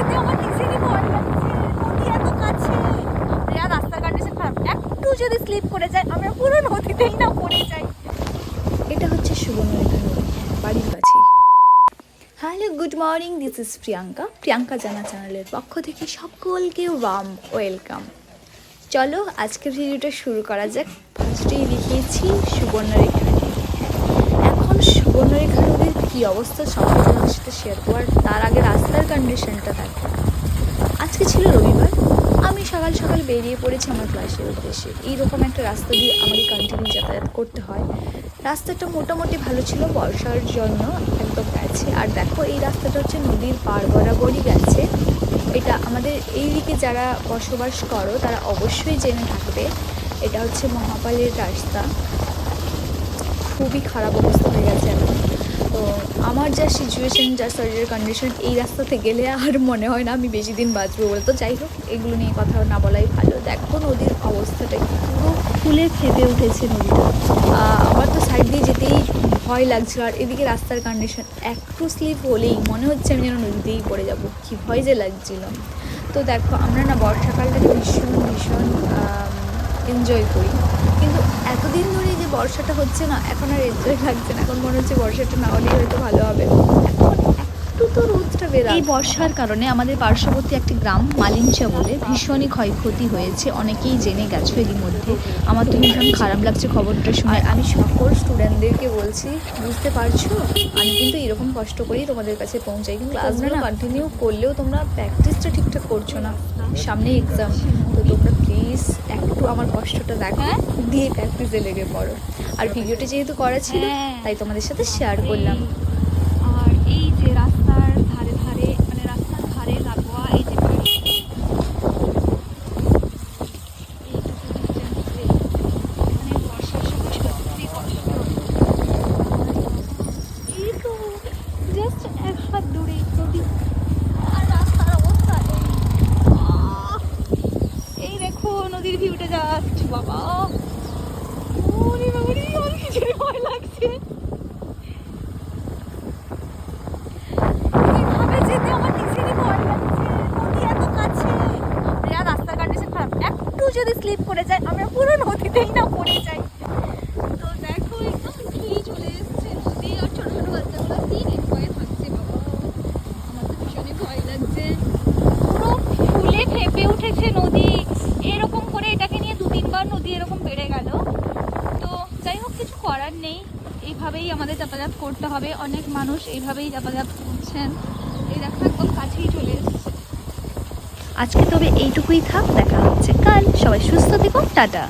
যদি বাড়ির কাছেই hello good morning this is Priyanka. Priyanka জানা চ্যানেলের পক্ষ থেকে সকলকে ওয়াম ওয়েলকাম চলো, আজকের ভিডিওটা শুরু করা যাক। ফার্স্টেই দেখিয়েছি সুবর্ণরেখা নদী এখন সুবর্ণরেখা নদীর কী অবস্থা তোমার সাথে শেয়ার করার তার আগে রাস্তার কন্ডিশনটা দেখো আজকে ছিল রবিবার। আমি সকাল সকাল বেরিয়ে পড়েছি আমার ক্লাসের উদ্দেশ্যে। এইরকম একটা রাস্তা দিয়ে আমাকে কন্টিনিউ যাতায়াত করতে হয়। রাস্তাটা মোটামুটি ভালো ছিল, বর্ষার জন্য একদম গেছে। আর দেখো, এই রাস্তাটা হচ্ছে নদীর পার বরাবরই গেছে। এটা আমাদের এই দিকে যারা বসবাস করো, তারা অবশ্যই জেনে থাকবে, এটা হচ্ছে মহাপালের রাস্তা। খুবই খারাপ অবস্থা হয়ে গেছে এখন। তো আমার যা সিচুয়েশন যা শরীরের কন্ডিশন এই রাস্তাতে গেলে আর মনে হয় না আমি বেশি দিন বাঁচবো বলে। তো যাই হোক, এগুলো নিয়ে কথা না বলাই ভালো। দেখো নদীর অবস্থাটা পুরো ফুলে ফেপে উঠেছে নদীটা। আমার তো সাইড দিয়ে যেতেই ভয় লাগছিল। আর এদিকে রাস্তার কন্ডিশন একটু স্লিপ হলেই মনে হচ্ছে আমি যেন নদীতেই পড়ে যাব। কী ভয় যে লাগছিল। তো দেখো, আমরা না বর্ষাকালটাকে ভীষণ ভীষণ এনজয় করি। এতদিন ধরে যে বর্ষাটা হচ্ছে না, এখন আর এনজয় লাগছে না। এখন মনে হচ্ছে বর্ষাটা না হলেই হয়তো ভালো হবে। রোদটা এই বর্ষার কারণে আমাদের পার্শ্ববর্তী একটি গ্রাম মালিঞ্চা বলে ভীষণই ক্ষয়ক্ষতি হয়েছে। অনেকেই জেনে গেছো এরই মধ্যে। আমার তো ভীষণ খারাপ লাগছে খবরটা শুনে। আমি সকল স্টুডেন্টদেরকে বলছি বুঝতে পারছ? আমি কিন্তু এরকম কষ্ট করেই তোমাদের কাছে পৌঁছাই। কিন্তু ক্লাসগুলো কন্টিনিউ করলেও তোমরা প্র্যাকটিসটা ঠিকঠাক করছ না। সামনে এক্সাম তো তোমরা প্লিজ একটু আমার কষ্টটা দেখো। দিয়ে প্র্যাকটিসে লেগে পড়ো। আর ভিডিওটা যেহেতু করা ছিল হ্যাঁ। তাই তোমাদের সাথে শেয়ার করলাম। আর এই যে রাস্তার ধারে ধারে মানে রাস্তার ধারে লাগোয়া এই যে বাড়ি এইটুকু ডিস্টেন্সে মানে বর্ষার সময় সত্যি কষ্ট এই তো জাস্ট এক হাত দূরে নদী আর রাস্তার অবস্থা এই আহ! এই দেখো নদীর ভিউটা জাস্ট বাবা। ওরে বাবারে অনেক ভয় লাগছে কীভাবে যেতে আমার নিজেরই ভয় লাগছে নদী এত কাছে আর রাস্তার কন্ডিশন খারাপ একটু যদি স্লিপ করে যায় আমরা পুরো নদীতেই না পড়ে যাই তো দেখো একদম ঘি চলে এসছে নদী আর ছোট ছোট বাচ্চাগুলো কি ভয়ে থাকছে বাবা আমার তো ভীষণই ভয় লাগছে পুরো ফুলে ফেপে উঠেছে নদী এরকম করে এটাকে নিয়ে দু তিনবার নদী এরকম বেড়ে গেল তো যাই হোক কিছু করার নেই এইভাবেই আমাদের যাতায়াত করতে হবে। অনেক মানুষ এইভাবেই যাতায়াত করছেন। এই দেখো, একদম কাছেই চলে এসছে। আজকে তবে এইটুকুই থাক, দেখা হচ্ছে কাল। সবাই সুস্থ থেকো, টাটা।